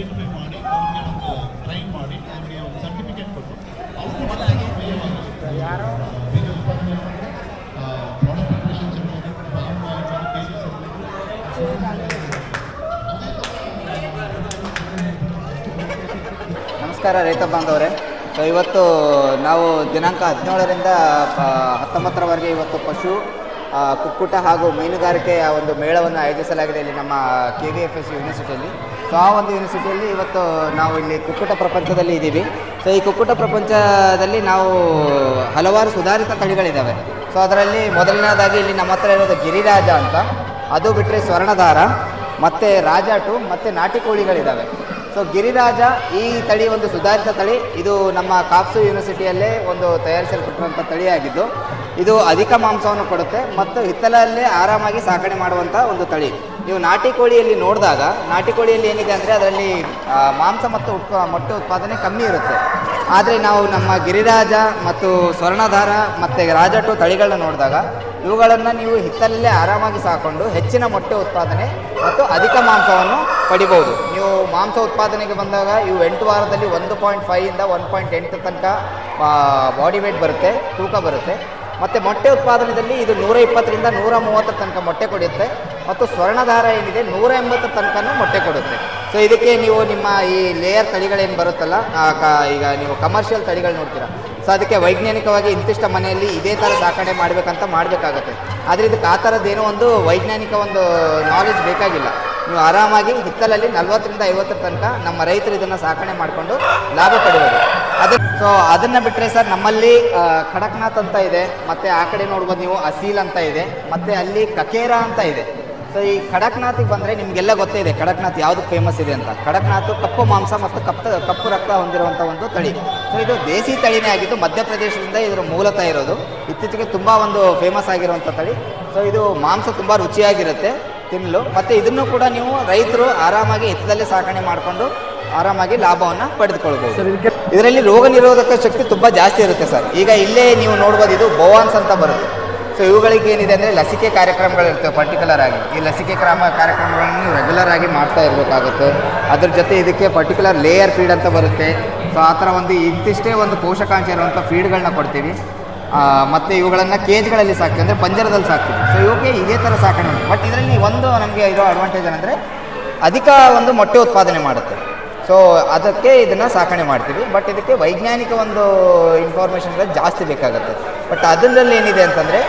Identify ಮಾಡಿ ಅವ್ರಿಗೆ ಒಂದು ಟ್ರೈನ್ ಮಾಡಿ ಅವ್ರಿಗೆ ಒಂದು ಸರ್ಟಿಫಿಕೇಟ್ ಕೊಟ್ಟು ಔಟ್ಪುಟ್ ಬೀಜ ಉತ್ಪಾದನೆ ಪ್ರಾಡಕ್ಟ್ ಪ್ರಿಪ್ರೇಷನ್ಸ್ ಇರ್ಬೋದು ಕೇಜಸ್ ನಮಸ್ಕಾರ ರೈತ ಬಾಂಧವರೇ. ಸೊ ಇವತ್ತು ನಾವು ದಿನಾಂಕ ಹದಿನೇಳರಿಂದ ಹತ್ತೊಂಬತ್ತರವರೆಗೆ ಇವತ್ತು ಪಶು ಕುಕ್ಕುಟ ಹಾಗೂ ಮೀನುಗಾರಿಕೆಯ ಒಂದು ಮೇಳವನ್ನು ಆಯೋಜಿಸಲಾಗಿದೆ ಇಲ್ಲಿ ನಮ್ಮ ಕೆ ವಿ ಎಫ್ ಎಸ್ ಯೂನಿವರ್ಸಿಟಿಯಲ್ಲಿ ಸೊ ಆ ಒಂದು ಯೂನಿವರ್ಸಿಟಿಯಲ್ಲಿ ಇವತ್ತು ನಾವು ಇಲ್ಲಿ ಕುಕ್ಕುಟ ಪ್ರಪಂಚದಲ್ಲಿ ಇದ್ದೀವಿ. ಸೊ ಈ ಕುಕ್ಕುಟ ಪ್ರಪಂಚದಲ್ಲಿ ನಾವು ಹಲವಾರು ಸುಧಾರಿತ ತಳಿಗಳಿದ್ದಾವೆ. ಸೊ ಅದರಲ್ಲಿ ಮೊದಲನೇದಾಗಿ ಇಲ್ಲಿ ನಮ್ಮ ಹತ್ರ ಇರೋದು ಗಿರಿರಾಜ ಅಂತ. ಅದು ಬಿಟ್ಟರೆ ಸ್ವರ್ಣಧಾರ, ಮತ್ತು ರಾಜಾಟು, ಮತ್ತು ನಾಟಿ ಕೋಳಿಗಳಿದ್ದಾವೆ ಸೊ ಗಿರಿರಾಜ ಈ ತಳಿ ಒಂದು ಸುಧಾರಿತ ತಳಿ. ಇದು ನಮ್ಮ ಕಾಪ್ಸು ಯೂನಿವರ್ಸಿಟಿಯಲ್ಲೇ ಒಂದು ತಯಾರಿಸಲ್ಪಟ್ಟಿರುವಂಥ ತಳಿಯಾಗಿದ್ದು. ಇದು ಅಧಿಕ ಮಾಂಸವನ್ನು ಕೊಡುತ್ತೆ ಮತ್ತು ಹಿತ್ತಲಲ್ಲೇ ಆರಾಮಾಗಿ ಸಾಕಣೆ ಮಾಡುವಂಥ ಒಂದು ತಳಿ. ನೀವು ನಾಟಿ ಕೋಳಿಯಲ್ಲಿ ನೋಡಿದಾಗ, ನಾಟಿ ಕೋಳಿಯಲ್ಲಿ ಏನಿದೆ ಅಂದರೆ ಅದರಲ್ಲಿ ಮಾಂಸ ಮತ್ತು ಉತ್ಪ, ಮೊಟ್ಟೆ ಉತ್ಪಾದನೆ ಕಮ್ಮಿ ಇರುತ್ತೆ. ಆದರೆ ನಾವು ನಮ್ಮ ಗಿರಿರಾಜ ಮತ್ತು ಸ್ವರ್ಣಧಾರ ಮತ್ತು ರಾಜಟು ತಳಿಗಳನ್ನ ನೋಡಿದಾಗ, ಇವುಗಳನ್ನು ನೀವು ಹಿತ್ತಲಲ್ಲೇ ಆರಾಮಾಗಿ ಸಾಕೊಂಡು ಹೆಚ್ಚಿನ ಮೊಟ್ಟೆ ಉತ್ಪಾದನೆ ಮತ್ತು ಅಧಿಕ ಮಾಂಸವನ್ನು ಪಡಿಬೋದು. ನೀವು ಮಾಂಸ ಉತ್ಪಾದನೆಗೆ ಬಂದಾಗ ಇವು ಎಂಟು ವಾರದಲ್ಲಿ ಒಂದು ಪಾಯಿಂಟ್ ಫೈವಿಂದ ಒನ್ ಪಾಯಿಂಟ್ ಎಂಟು ತನಕ ಬಾಡಿ ವೇಟ್ ಬರುತ್ತೆ, ತೂಕ ಬರುತ್ತೆ. ಮತ್ತು ಮೊಟ್ಟೆ ಉತ್ಪಾದನೆಯಲ್ಲಿ ಇದು ನೂರ ಇಪ್ಪತ್ತರಿಂದ ನೂರ ಮೂವತ್ತರ ತನಕ ಮೊಟ್ಟೆ ಕೊಡುತ್ತೆ ಮತ್ತು ಸ್ವರ್ಣಧಾರ ಏನಿದೆ, ನೂರ ಎಂಬತ್ತರ ತನಕನೂ ಮೊಟ್ಟೆ ಕೊಡುತ್ತೆ. ಸೊ ಇದಕ್ಕೆ ನೀವು ನಿಮ್ಮ ಈ ಲೇಯರ್ ತಳಿಗಳೇನು ಬರುತ್ತಲ್ಲ ಈಗ ನೀವು ಕಮರ್ಷಿಯಲ್ ತಳಿಗಳು ನೋಡ್ತೀರಾ. ಸೊ ಅದಕ್ಕೆ ವೈಜ್ಞಾನಿಕವಾಗಿ ಇಂತಿಷ್ಟ ಮನೆಯಲ್ಲಿ ಇದೇ ಥರ ಸಾಕಣೆ ಮಾಡಬೇಕಂತ ಮಾಡಬೇಕಾಗತ್ತೆ. ಆದರೆ ಇದಕ್ಕೆ ಆ ಥರದ್ದೇನೋ ಒಂದು ವೈಜ್ಞಾನಿಕ ಒಂದು ನಾಲೆಜ್ ಬೇಕಾಗಿಲ್ಲ. ನೀವು ಆರಾಮಾಗಿ ಹಿತ್ತಲಲ್ಲಿ ನಲ್ವತ್ತರಿಂದ ಐವತ್ತರ ತನಕ ನಮ್ಮ ರೈತರು ಇದನ್ನು ಸಾಕಣೆ ಮಾಡಿಕೊಂಡು ಲಾಭ ಪಡೆಯೋದು ಅದು ಸೊ ಅದನ್ನು ಬಿಟ್ಟರೆ ಸರ್, ನಮ್ಮಲ್ಲಿ ಖಡಕ್ನಾಥ್ ಅಂತ ಇದೆ, ಮತ್ತು ಆ ಕಡೆ ನೋಡ್ಬೋದು ನೀವು ಅಸೀಲ್ ಅಂತ ಇದೆ, ಮತ್ತು ಅಲ್ಲಿ ಕಕೇರ ಅಂತ ಇದೆ. ಸೊ ಈ ಖಡಕ್ನಾಥಿಗೆ ಬಂದರೆ ನಿಮಗೆಲ್ಲ ಗೊತ್ತೇ ಇದೆ ಖಡಕ್ನಾಥ್ ಯಾವುದು ಫೇಮಸ್ ಇದೆ ಅಂತ. ಖಡಕ್ನಾಥ್ ಕಪ್ಪು ಮಾಂಸ ಮತ್ತು ಕಪ್ಪ ಕಪ್ಪು ರಕ್ತ ಹೊಂದಿರುವಂಥ ಒಂದು ತಳಿ. ಸೊ ಇದು ದೇಸಿ ತಳಿನೇ ಆಗಿದ್ದು ಮಧ್ಯಪ್ರದೇಶದಿಂದ ಇದರ ಮೂಲತಃ ಇರೋದು. ಇತ್ತೀಚೆಗೆ ತುಂಬ ಒಂದು ಫೇಮಸ್ ಆಗಿರುವಂಥ ತಳಿ. ಸೊ ಇದು ಮಾಂಸ ತುಂಬ ರುಚಿಯಾಗಿರುತ್ತೆ ತಿನ್ನಲು ಮತ್ತು ಇದನ್ನು ಕೂಡ ನೀವು ರೈತರು ಆರಾಮಾಗಿ ಹಿತ್ತಲಲ್ಲೇ ಸಾಕಣೆ ಮಾಡಿಕೊಂಡು ಆರಾಮಾಗಿ ಲಾಭವನ್ನು ಪಡೆದುಕೊಳ್ಬೋದು. ಸರ್ ಇದರಲ್ಲಿ ರೋಗ ನಿರೋಧಕ ಶಕ್ತಿ ತುಂಬ ಜಾಸ್ತಿ ಇರುತ್ತೆ ಸರ್. ಈಗ ಇಲ್ಲೇ ನೀವು ನೋಡ್ಬೋದು ಇದು ಬೋವಾನ್ಸ್ ಅಂತ ಬರುತ್ತೆ. ಸೊ ಇವುಗಳಿಗೆ ಏನಿದೆ ಅಂದರೆ ಲಸಿಕೆ ಕಾರ್ಯಕ್ರಮಗಳಿರ್ತವೆ ಪರ್ಟಿಕ್ಯುಲರ್ ಆಗಿ. ಈ ಲಸಿಕೆ ಕ್ರಮ ಕಾರ್ಯಕ್ರಮಗಳನ್ನು ರೆಗ್ಯುಲರ್ ಆಗಿ ಮಾಡ್ತಾ ಇರಬೇಕಾಗುತ್ತೆ. ಅದ್ರ ಜೊತೆ ಇದಕ್ಕೆ ಪರ್ಟಿಕ್ಯುಲರ್ ಲೇಯರ್ ಫೀಡ್ ಅಂತ ಬರುತ್ತೆ. ಸೊ ಆ ಥರ ಒಂದು ಇಂತಿಷ್ಟೇ ಒಂದು ಪೋಷಕಾಂಶ ಇರುವಂಥ ಫೀಡ್ಗಳನ್ನ ಕೊಡ್ತೀವಿ. ಮತ್ತು ಇವುಗಳನ್ನು ಕೇಜ್ಗಳಲ್ಲಿ ಸಾಕ್ತೀವಿ, ಅಂದರೆ ಪಂಜರದಲ್ಲಿ ಸಾಕ್ತೀವಿ. ಸೊ ಇವಕ್ಕೆ ಇದೇ ಥರ ಸಾಕಣೆ. ಬಟ್ ಇದರಲ್ಲಿ ಒಂದು ನಮಗೆ ಇರೋ ಅಡ್ವಾಂಟೇಜ್ ಏನಂದರೆ ಅಧಿಕ ಒಂದು ಮೊಟ್ಟೆ ಉತ್ಪಾದನೆ ಮಾಡುತ್ತೆ. ಸೊ ಅದಕ್ಕೆ ಇದನ್ನು ಸಾಕಣೆ ಮಾಡ್ತೀವಿ. ಬಟ್ ಇದಕ್ಕೆ ವೈಜ್ಞಾನಿಕ ಒಂದು ಇನ್ಫಾರ್ಮೇಷನ್ಗಳು ಜಾಸ್ತಿ ಬೇಕಾಗುತ್ತೆ. ಬಟ್ ಅದರಲ್ಲಿ ಏನಿದೆ ಅಂತಂದರೆ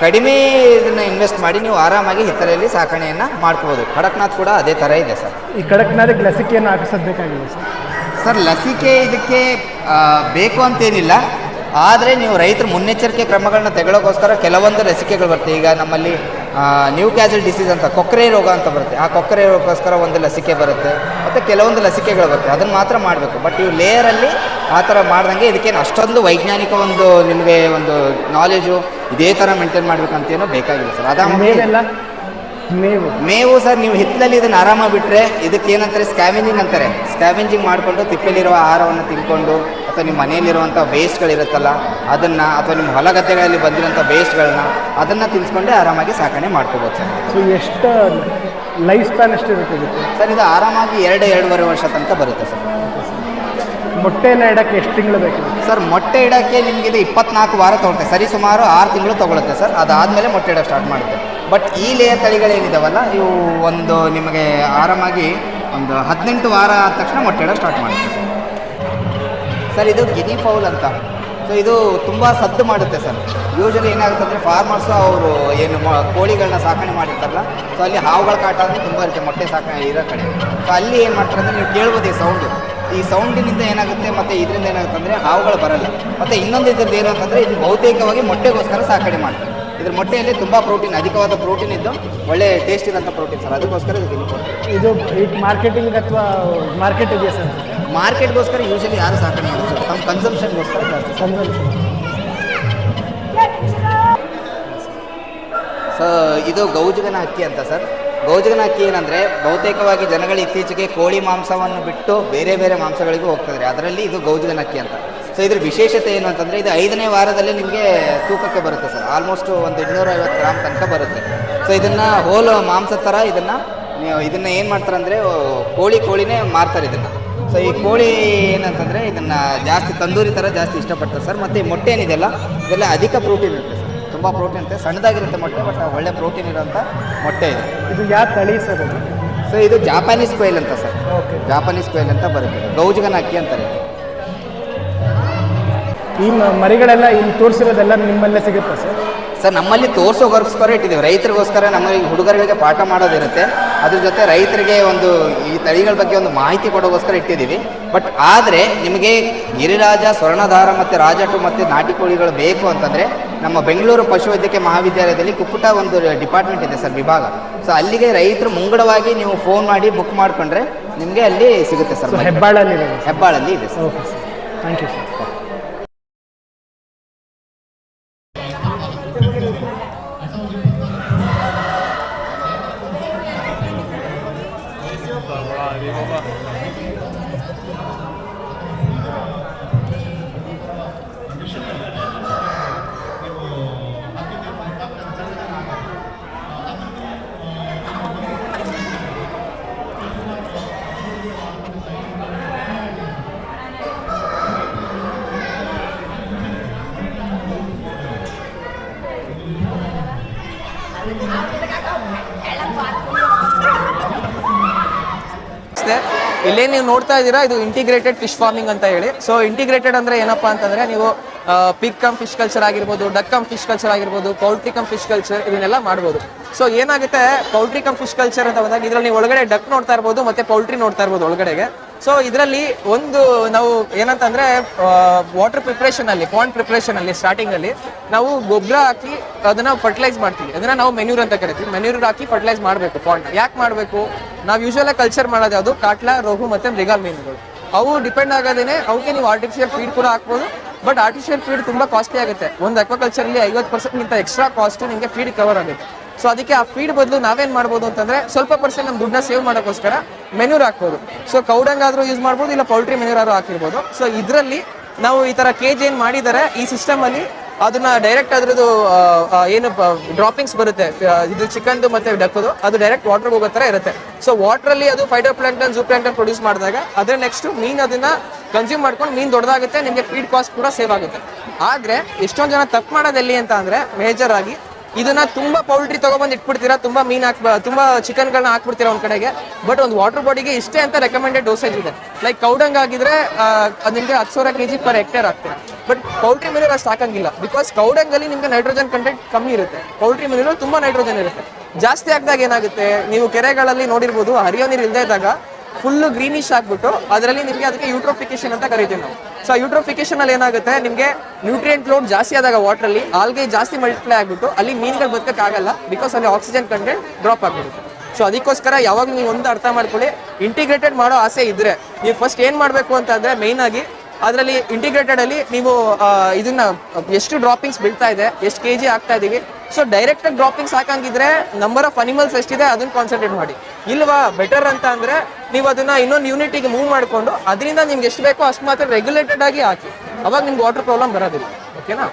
ಕಡಿಮೆ ಇದನ್ನು ಇನ್ವೆಸ್ಟ್ ಮಾಡಿ ನೀವು ಆರಾಮಾಗಿ ಹಿತ್ತಲೆಯಲ್ಲಿ ಸಾಕಣೆಯನ್ನು ಮಾಡ್ಕೋಬೋದು. ಕಡಕ್ನಾಥ್ ಕೂಡ ಅದೇ ಥರ ಇದೆ ಸರ್. ಈ ಕಡಕ್ನಾಥಕ್ಕೆ ಲಸಿಕೆಯನ್ನು ಹಾಕಿಸೋದಕ್ಕಾಗಿಲ್ಲ ಸರ್? ಸರ್ ಲಸಿಕೆ ಇದಕ್ಕೆ ಬೇಕು ಅಂತೇನಿಲ್ಲ. ಆದರೆ ನೀವು ರೈತರು ಮುನ್ನೆಚ್ಚರಿಕೆ ಕ್ರಮಗಳನ್ನ ತೆಗೊಳ್ಳೋಕ್ಕೋಸ್ಕರ ಕೆಲವೊಂದು ಲಸಿಕೆಗಳು ಬರ್ತವೆ ಈಗ ನಮ್ಮಲ್ಲಿ ನ್ಯೂ ಕ್ಯಾಸಲ್ ಡಿಸೀಸ್ ಅಂತ ಕೊಕ್ಕರೆ ರೋಗ ಅಂತ ಬರುತ್ತೆ. ಆ ಕೊಕ್ಕರೆ ರೋಗಕ್ಕೋಸ್ಕರ ಒಂದು ಲಸಿಕೆ ಬರುತ್ತೆ. ಮತ್ತು ಕೆಲವೊಂದು ಲಸಿಕೆಗಳು ಬರುತ್ತೆ. ಅದನ್ನು ಮಾತ್ರ ಮಾಡಬೇಕು. ಬಟ್ ಇವು ಲೇಯರಲ್ಲಿ ಆ ಥರ ಮಾಡ್ದಂಗೆ ಇದಕ್ಕೇನು ಅಷ್ಟೊಂದು ವೈಜ್ಞಾನಿಕ ಒಂದು ನಿಮಗೆ ಒಂದು ನಾಲೆಜು ಇದೇ ಥರ ಮೇಂಟೈನ್ ಏನೋ ಬೇಕಾಗಿಲ್ಲ ಸರ್. ಅದಾದ ಮೇವೆಲ್ಲ? ಮೇವು. ಮೇವು ಸರ್ ನೀವು ಹಿತ್ತಲಲ್ಲಿ ಇದನ್ನು ಆರಾಮಾಗಿ ಬಿಟ್ಟರೆ ಇದಕ್ಕೆ ಏನಂತಾರೆ ಸ್ಕ್ಯಾವೆಂಜಿಂಗ್ ಅಂತಾರೆ. ಸ್ಕ್ಯಾವೆಂಜಿಂಗ್ ಮಾಡಿಕೊಂಡು ತಿಪ್ಪೆಲಿರುವ ಆಹಾರವನ್ನು ತಿನ್ಕೊಂಡು ಅಥವಾ ನಿಮ್ಮ ಮನೆಯಲ್ಲಿರುವಂಥ ವೇಸ್ಟ್ಗಳಿರುತ್ತಲ್ಲ ಅದನ್ನು ಅಥವಾ ನಿಮ್ಮ ಹೊಲ ಗದ್ದೆಗಳಲ್ಲಿ ಬಂದಿರೋಂಥ ವೇಸ್ಟ್ಗಳನ್ನ ಅದನ್ನು ತಿನ್ಸ್ಕೊಂಡೆ ಆರಾಮಾಗಿ ಸಾಕಣೆ ಮಾಡ್ಕೋಬೋದು ಸರ್. ಸೊ ಎಷ್ಟು ಲೈಫ್ ಸ್ಪ್ಯಾನ್ ಎಷ್ಟಿರುತ್ತೆ ಇರುತ್ತೆ ಸರ್ ಇದು ಆರಾಮಾಗಿ ಎರಡು ಎರಡೂವರೆ ವರ್ಷ ತನಕ ಬರುತ್ತೆ ಸರ್. ಮೊಟ್ಟೆನ ಇಡಕ್ಕೆ ಎಷ್ಟು ತಿಂಗಳು ಬೇಕು? ಸರ್, ಮೊಟ್ಟೆ ಇಡೋಕ್ಕೆ ಇದು ಇಪ್ಪತ್ನಾಲ್ಕು ವಾರ ತೊಗೊಳುತ್ತೆ. ಸರಿ ಸುಮಾರು ಆರು ತಿಂಗಳು ತೊಗೊಳುತ್ತೆ ಸರ್. ಅದಾದಮೇಲೆ ಮೊಟ್ಟೆ ಇಡೋಕ್ಕೆ ಸ್ಟಾರ್ಟ್ ಮಾಡುತ್ತೆ. ಬಟ್ ಈ ಲೇಯರ್ ತಳಿಗಳೇನಿದಾವಲ್ಲ ಇವು ಒಂದು ನಿಮಗೆ ಆರಾಮಾಗಿ ಒಂದು ಹದಿನೆಂಟು ವಾರ ಆದ ತಕ್ಷಣ ಮೊಟ್ಟೆ ಇಡೋಕ್ಕೆ ಸ್ಟಾರ್ಟ್ ಮಾಡುತ್ತೆ ಸರ್. ಇದು ಗಿನಿ ಫೌಲ್ ಅಂತ. ಸೊ ಇದು ತುಂಬ ಸದ್ದು ಮಾಡುತ್ತೆ ಸರ್. ಯೂಶಲಿ ಏನಾಗುತ್ತೆ ಅಂದರೆ ಫಾರ್ಮರ್ಸು ಅವರು ಏನು ಕೋಳಿಗಳನ್ನ ಸಾಕಣೆ ಮಾಡಿರ್ತಾರಲ್ಲ ಸೊ ಅಲ್ಲಿ ಹಾವುಗಳ ಕಾಟ ಅಂದರೆ ತುಂಬ ಇರುತ್ತೆ, ಮೊಟ್ಟೆ ಸಾಕಣೆ ಇರೋ ಕಡೆ. ಸೊ ಅಲ್ಲಿ ಏನು ಮಾಡ್ತಾರೆ ಅಂದರೆ ನೀವು ಕೇಳ್ಬೋದು ಈ ಸೌಂಡು ಈ ಸೌಂಡಿನಿಂದ ಏನಾಗುತ್ತೆ ಮತ್ತು ಇದರಿಂದ ಏನಾಗುತ್ತೆ ಅಂದರೆ ಹಾವುಗಳು ಬರಲ್ಲ. ಮತ್ತು ಇನ್ನೊಂದು ಇದ್ರದ್ದು ಏನು ಅಂತಂದರೆ ಇದು ಬಹುತೇಕವಾಗಿ ಮೊಟ್ಟೆಗೋಸ್ಕರ ಸಾಕಣೆ ಮಾಡ್ತಾರೆ ಇದ್ರ ಮೊಟ್ಟೆಯಲ್ಲಿ ತುಂಬ ಪ್ರೋಟೀನ್ ಅಧಿಕವಾದ ಪ್ರೋಟೀನ್ ಇದ್ದು ಒಳ್ಳೆ ಟೇಸ್ಟ್ ಇರೋಂಥ ಪ್ರೋಟೀನ್ ಸರ್. ಅದಕ್ಕೋಸ್ಕರ ಇದು ಇದು ಮಾರ್ಕೆಟಿಂಗ್ ಅಥವಾ ಮಾರ್ಕೆಟ್ ಇದೆಯಾ ಸರ್? ಮಾರ್ಕೆಟ್ಗೋಸ್ಕರ ಯೂಶಲಿ ಯಾರು ಸಾಕಣೆ ಮಾಡ್ತಾರೆ ಸರ್? ತಮ್ಮ ಕನ್ಸಂಪ್ಷನ್ಗೋಸ್ಕರ ಜಾಸ್ತಿ. ಕನ್ಸಂಪ್ಷನ್ ಸೊ ಇದು ಗೌಜಗನ ಹಕ್ಕಿ ಅಂತ ಸರ್. ಗೌಜಗನ ಅಕ್ಕಿ ಏನಂದರೆ ಬಹುತೇಕವಾಗಿ ಜನಗಳು ಇತ್ತೀಚೆಗೆ ಕೋಳಿ ಮಾಂಸವನ್ನು ಬಿಟ್ಟು ಬೇರೆ ಬೇರೆ ಮಾಂಸಗಳಿಗೂ ಹೋಗ್ತಿದ್ದಾರೆ. ಅದರಲ್ಲಿ ಇದು ಗೌಜಗನ ಅಕ್ಕಿ ಅಂತ. ಸೊ ಇದ್ರ ವಿಶೇಷತೆ ಏನು ಅಂತಂದರೆ ಇದು ಐದನೇ ವಾರದಲ್ಲಿ ನಿಮಗೆ ತೂಕಕ್ಕೆ ಬರುತ್ತೆ ಸರ್. ಆಲ್ಮೋಸ್ಟ್ ಒಂದು ಇನ್ನೂರ ಐವತ್ತು ಗ್ರಾಮ್ ತನಕ ಬರುತ್ತೆ. ಸೊ ಇದನ್ನು ಹೋಲ್ ಮಾಂಸ ಥರ ಇದನ್ನು ಇದನ್ನ ಏನು ಮಾಡ್ತಾರೆ ಅಂದರೆ ಕೋಳಿ ಕೋಳಿನೇ ಮಾರ್ತಾರೆ ಇದನ್ನು. ಸೊ ಈ ಕೋಳಿ ಏನಂತಂದರೆ ಇದನ್ನು ಜಾಸ್ತಿ ತಂದೂರಿ ಥರ ಜಾಸ್ತಿ ಇಷ್ಟಪಡ್ತಾರೆ ಸರ್. ಮತ್ತು ಈ ಮೊಟ್ಟೆ ಏನಿದೆಯಲ್ಲ ಇದೆಲ್ಲ ಅಧಿಕ ಪ್ರೋಟೀನ್ ಇರುತ್ತೆ ತುಂಬ ಪ್ರೋಟೀನ್ ಇರುತ್ತೆ. ಸಣ್ಣದಾಗಿರುತ್ತೆ ಮೊಟ್ಟೆ ಬಟ್ ಒಳ್ಳೆ ಪ್ರೋಟೀನ್ ಇರೋಂಥ ಮೊಟ್ಟೆ ಇದೆ. ಇದು ಯಾವ ತಳಿ ಸರ್ ಅದು? ಸೊ ಇದು ಜಾಪಾನೀಸ್ ಕೊಯ್ಲ್ ಅಂತ ಸರ್. ಜಾಪಾನೀಸ್ ಕೊಯ್ಲ್ ಅಂತ ಬರುತ್ತೆ. ಗೌಜಗನ ಅಕ್ಕಿ ಅಂತಾರೆ. ಈ ಮರಿಗಳೆಲ್ಲ ಇಲ್ಲಿ ತೋರಿಸಿರೋದೆಲ್ಲ ನಿಮ್ಮಲ್ಲೇ ಸಿಗುತ್ತೆ ಸರ್? ಸರ್ ನಮ್ಮಲ್ಲಿ ತೋರಿಸೋಗೋಸ್ಕರ ಇಟ್ಟಿದ್ದೀವಿ. ರೈತರಿಗೋಸ್ಕರ ನಮ್ಮ ಈ ಹುಡುಗರಿಗೆ ಪಾಠ ಮಾಡೋದಿರುತ್ತೆ. ಅದ್ರ ಜೊತೆ ರೈತರಿಗೆ ಒಂದು ಈ ತಳಿಗಳ ಬಗ್ಗೆ ಒಂದು ಮಾಹಿತಿ ಕೊಡೋಗೋಸ್ಕರ ಇಟ್ಟಿದ್ದೀವಿ. ಬಟ್ ಆದರೆ ನಿಮಗೆ ಗಿರಿರಾಜ ಸ್ವರ್ಣಧಾರ ಮತ್ತು ರಾಜಟು ಮತ್ತು ನಾಟಿ ಕೋಳಿಗಳು ಬೇಕು ಅಂತಂದರೆ ನಮ್ಮ ಬೆಂಗಳೂರು ಪಶುವೈದ್ಯಕೀಯ ಮಹಾವಿದ್ಯಾಲಯದಲ್ಲಿ ಕುಕ್ಕುಟ ಒಂದು ಡಿಪಾರ್ಟ್ಮೆಂಟ್ ಇದೆ ಸರ್ ವಿಭಾಗ. ಸೊ ಅಲ್ಲಿಗೆ ರೈತರು ಮುಂಗಡವಾಗಿ ನೀವು ಫೋನ್ ಮಾಡಿ ಬುಕ್ ಮಾಡಿಕೊಂಡ್ರೆ ನಿಮಗೆ ಅಲ್ಲಿ ಸಿಗುತ್ತೆ ಸರ್ ಹೆಬ್ಬಾಳಲ್ಲಿ ಹೆಬ್ಬಾಳಲ್ಲಿ ಇದೆ sir. Okay sir thank you sir ಅಷ್ಟೇ ಇಲ್ಲೇ ನೀವು ನೋಡ್ತಾ ಇದ್ದೀರಾ, ಇದು ಇಂಟಿಗ್ರೇಟೆಡ್ ಫಿಶ್ ಫಾರ್ಮಿಂಗ್ ಅಂತ ಹೇಳಿ. ಸೊ ಇಂಟಿಗ್ರೇಟೆಡ್ ಅಂದ್ರೆ ಏನಪ್ಪಾ ಅಂತಂದ್ರೆ ನೀವು ಪಿಗ್ ಕಮ್ ಫಿಶ್ ಕಲ್ಚರ್ ಆಗಿರ್ಬೋದು ಡಕ್ ಕಮ್ ಫಿಶ್ ಕಲ್ಚರ್ ಆಗಿರ್ಬೋದು ಪೌಲ್ಟ್ರಿ ಕಮ್ ಫಿಶ್ ಕಲ್ಚರ್ ಇದನ್ನೆಲ್ಲ ಮಾಡ್ಬೋದು. ಸೊ ಏನಾಗುತ್ತೆ ಪೌಲ್ಟ್ರಿ ಕಮ್ ಫಿಶ್ ಕಲ್ಚರ್ ಅಂತ ಬಂದಾಗ ಇದರಲ್ಲಿ ನೀವು ಒಳಗಡೆ ಡಕ್ ನೋಡ್ತಾ ಇರ್ಬೋದು ಮತ್ತೆ ಪೌಲ್ಟ್ರಿ ನೋಡ್ತಾ ಇರ್ಬೋದು ಒಳಗಡೆಗೆ. ಸೊ ಇದರಲ್ಲಿ ಒಂದು ನಾವು ಏನಂತಂದ್ರೆ ವಾಟರ್ ಪ್ರಿಪ್ರೇಷನ್ ಅಲ್ಲಿ ಪಾಂಡ್ ಪ್ರಿಪ್ರೇಷನ್ ಅಲ್ಲಿ ಸ್ಟಾರ್ಟಿಂಗ್ ಅಲ್ಲಿ ನಾವು ಗೊಬ್ಬರ ಹಾಕಿ ಅದನ್ನ ಫರ್ಟಿಲೈಸ್ ಮಾಡ್ತೀವಿ. ಅದನ್ನ ನಾವು ಮೆನ್ಯೂರ್ ಅಂತ ಕರಿತೀವಿ. ಮೆನ್ಯೂರ್ ಹಾಕಿ ಫರ್ಟಿಲೈಸ್ ಮಾಡಬೇಕು ಪಾಂಡ್ ಯಾಕೆ ಮಾಡಬೇಕು? ನಾವು ಯೂಶುವಲ್ ಕಲ್ಚರ್ ಮಾಡೋದು ಯಾವುದು? ಕಾಟ್ಲಾ, ರೋಹು ಮತ್ತೆ ಮೃಗಾಲ್ ಮೀನುಗಳು. ಅವು ಡಿಪೆಂಡ್ ಆಗೋದೇನೆ ಅವಕ್ಕೆ ನೀವು ಆರ್ಟಿಫಿಷಿಯಲ್ ಫೀಡ್ ಕೂಡ ಹಾಕ್ಬೋದು. ಬಟ್ ಆರ್ಟಿಫಿಷಿಯಲ್ ಫೀಡ್ ತುಂಬ ಕಾಸ್ಟ್ಲಿ ಆಗುತ್ತೆ. ಒಂದು ಅಕ್ವಾಕಲ್ಚರಲ್ಲಿ ಐವತ್ತು ಪರ್ಸೆಂಟ್ ಎಕ್ಸ್ಟ್ರಾ ಕಾಸ್ಟ್ ನಿಮಗೆ ಫೀಡ್ ಕವರ್ ಆಗುತ್ತೆ. ಸೊ ಅದಕ್ಕೆ ಆ ಫೀಡ್ ಬದಲು ನಾವೇನ್ ಮಾಡ್ಬೋದು ಅಂತಂದ್ರೆ ಸ್ವಲ್ಪ ಪರ್ಸೆಂಟ್ ನಮ್ಮ ದುಡ್ಡನ್ನ ಸೇವ್ ಮಾಡೋಕ್ಕೋಸ್ಕರ ಮೆನ್ಯೂರ್ ಹಾಕ್ಬೋದು. ಸೊ ಕೌಡಂಗ್ ಆದ್ರೂ ಯೂಸ್ ಮಾಡ್ಬೋದು, ಇಲ್ಲ ಪೌಲ್ಟ್ರಿ ಮೆನ್ಯೂರ್ ಆದ್ರೂ ಹಾಕಿರ್ಬೋದು. ಸೊ ಇದರಲ್ಲಿ ನಾವು ಈ ತರ ಕೇಜ್ ಏನು ಮಾಡಿದ್ದಾರೆ ಈ ಸಿಸ್ಟಮ್ ಅಲ್ಲಿ ಅದನ್ನ ಡೈರೆಕ್ಟ್ ಅದ್ರದ್ದು ಏನು ಡ್ರಾಪಿಂಗ್ಸ್ ಬರುತ್ತೆ. ಇದು ಚಿಕನ್ದು ಮತ್ತೆ ಡಕ್ಕದು, ಅದು ಡೈರೆಕ್ಟ್ ವಾಟರ್ ಹೋಗೋ ತರ ಇರುತ್ತೆ. ಸೊ ವಾಟರ್ ಅಲ್ಲಿ ಅದು phytoplankton zooplankton produce ಮಾಡಿದಾಗ, ಅದ್ರ ನೆಕ್ಸ್ಟ್ ಮೀನ್ ಅದನ್ನ ಕನ್ಸ್ಯೂಮ್ ಮಾಡ್ಕೊಂಡು ಮೀನ್ ದೊಡ್ಡದಾಗುತ್ತೆ, ನಿಮಗೆ ಫೀಡ್ ಕಾಸ್ಟ್ ಕೂಡ ಸೇವ್ ಆಗುತ್ತೆ. ಆದ್ರೆ, ಎಷ್ಟೊಂದು ಜನ ತಪ್ಪು ಮಾಡೋದೆಲ್ಲಿ ಅಂತ ಅಂದ್ರೆ ಮೇಜರ್ ಆಗಿ ಇದನ್ನ ತುಂಬಾ ಪೌಲ್ಟ್ರಿ ತಗೊಬಂದು ಇಟ್ಬಿಡ್ತೀರಾ, ತುಂಬಾ ಮೀನ್ ಹಾಕ್ ತುಂಬಾ ಚಿಕನ್ಗಳನ್ನ ಹಾಕ್ಬಿಡ್ತೀರಾ ಒಂದ್ ಕಡೆಗೆ. ಬಟ್ ಒಂದು ವಾಟರ್ ಬಾಡಿಗೆ ಇಷ್ಟೇ ಅಂತ ರೆಕಮೆಂಡೆಡ್ ಡೋಸೇಜ್ ಇದೆ. ಲೈಕ್ ಕೌಡಂಗ್ ಆಗಿದ್ರೆ ನಿಮ್ಗೆ ಹತ್ತು ಸಾವಿರ ಕೆಜಿ ಪರ್ ಹೆಕ್ಟೇರ್ ಆಗ್ತೀರಾ ಬಟ್ ಪೌಲ್ಟ್ರಿ ಮಿನರಲ್ ಅಷ್ಟು ಹಾಕಂಗಿಲ್ಲ. ಬಿಕಾಸ್ ಕೌಡಂಗ್ ಅಲ್ಲಿ ನಿಮ್ಗೆ ನೈಟ್ರೋಜನ್ ಕಂಟೆಂಟ್ ಕಮ್ಮಿ ಇರುತ್ತೆ. ಪೌಲ್ಟ್ರಿ ಮಿನರಲ್ ತುಂಬಾ ನೈಟ್ರೋಜನ್ ಇರುತ್ತೆ. ಜಾಸ್ತಿ ಹಾಕಿದಾಗ ಏನಾಗುತ್ತೆ, ನೀವು ಕೆರೆಗಳಲ್ಲಿ ನೋಡಿರ್ಬೋದು, ಹರಿಯೋ ನೀರು ಇಲ್ಲದೆ ಇದ್ದಾಗ ಫುಲ್ ಗ್ರೀನಿಶ್ ಆಗ್ಬಿಟ್ಟು ಅದರಲ್ಲಿ ನಿಮಗೆ ಅದಕ್ಕೆ ಯೂಟ್ರೋಫಿಕೇಶನ್ ಅಂತ ಕರಿತೀವಿ ನಾವು. ಸೊ ಯೂಟ್ರೋಫಿಕೇಶನ್ ಅಲ್ಲಿ ಏನಾಗುತ್ತೆ? ನಿಮಗೆ ನ್ಯೂಟ್ರಿಯೆಂಟ್ ಲೋಡ್ ಜಾಸ್ತಿ ಆದಾಗ ವಾಟರ್ ಅಲ್ಲಿ ಆಲ್ಗೆ ಜಾಸ್ತಿ ಮಲ್ಟಿಪ್ಲೈ ಆಗ್ಬಿಟ್ಟು ಅಲ್ಲಿ ಮೀನುಗಳು ಬದುಕಕ್ಕಾಗಲ್ಲ ಬಿಕಾಸ್ ಅಲ್ಲಿ ಆಕ್ಸಿಜನ್ ಕಂಟೆಂಟ್ ಡ್ರಾಪ್ ಆಗ್ಬಿಡುತ್ತೆ. ಸೊ ಅದಕ್ಕೋಸ್ಕರ ಯಾವಾಗ ನೀವು ಒಂದು ಅರ್ಥ ಮಾಡ್ಕೊಳ್ಳಿ. ಇಂಟಿಗ್ರೇಟೆಡ್ ಮಾಡೋ ಆಸೆ ಇದ್ರೆ, ನೀವು ಫಸ್ಟ್ ಏನ್ ಮಾಡಬೇಕು ಅಂತಂದ್ರೆ ಆಗಿ ಅದರಲ್ಲಿ ಇಂಟಿಗ್ರೇಟೆಡ್ ಅಲ್ಲಿ ನೀವು ಇದನ್ನ ಎಷ್ಟು ಡ್ರಾಪಿಂಗ್ಸ್ ಬೀಳ್ತಾ ಇದೆ, ಎಷ್ಟು ಕೆ ಜಿ ಆಗ್ತಾ ಇದೀವಿ. ಸೊ ಡೈರೆಕ್ಟ್ ಆಗಿ ಡ್ರಾಪಿಂಗ್ಸ್ ಹಾಕಂಗಿದ್ರೆ ನಂಬರ್ ಆಫ್ ಅನಿಮಲ್ಸ್ ಎಷ್ಟಿದೆ ಅದನ್ನ ಕಾನ್ಸಂಟ್ರೇಟ್ ಮಾಡಿ. ಇಲ್ವಾ? ಬೆಟರ್ ಅಂತ ಅಂದ್ರೆ ನೀವು ಅದನ್ನ ಇನ್ನೊಂದು ಯೂನಿಟಿಗೆ ಮೂವ್ ಮಾಡಿಕೊಂಡು, ಅದರಿಂದ ನಿಮ್ಗೆ ಎಷ್ಟು ಬೇಕೋ ಅಷ್ಟು ಮಾತ್ರ ರೆಗ್ಯುಲೇಟೆಡ್ ಆಗಿ ಹಾಕಿ. ಅವಾಗ ನಿಮ್ಗೆ ವಾಟರ್ ಪ್ರಾಬ್ಲಮ್ ಬರೋದಿಲ್ಲ.